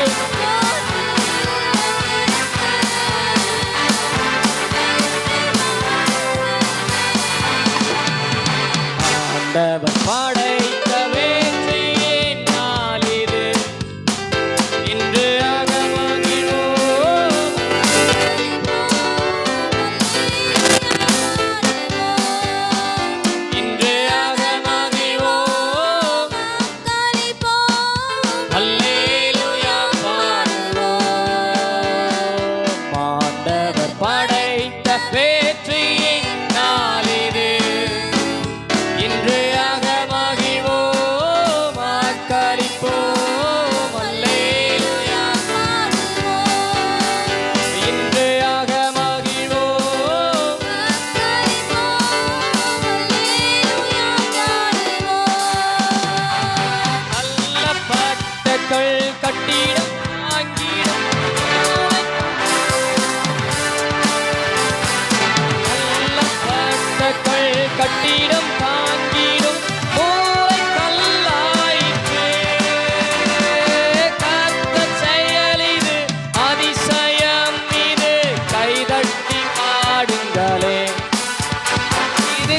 you.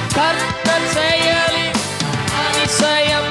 karena saya lihat saya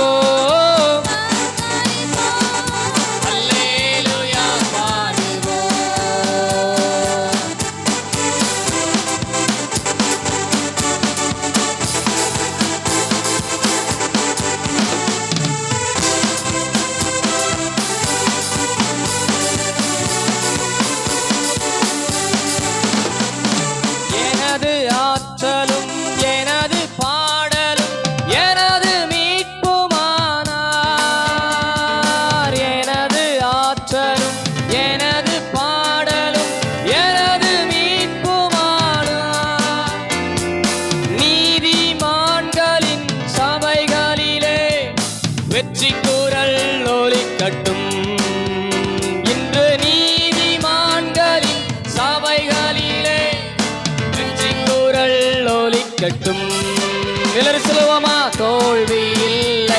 இருக்கட்டும் விலர் சிலுவமா தோல்வியில்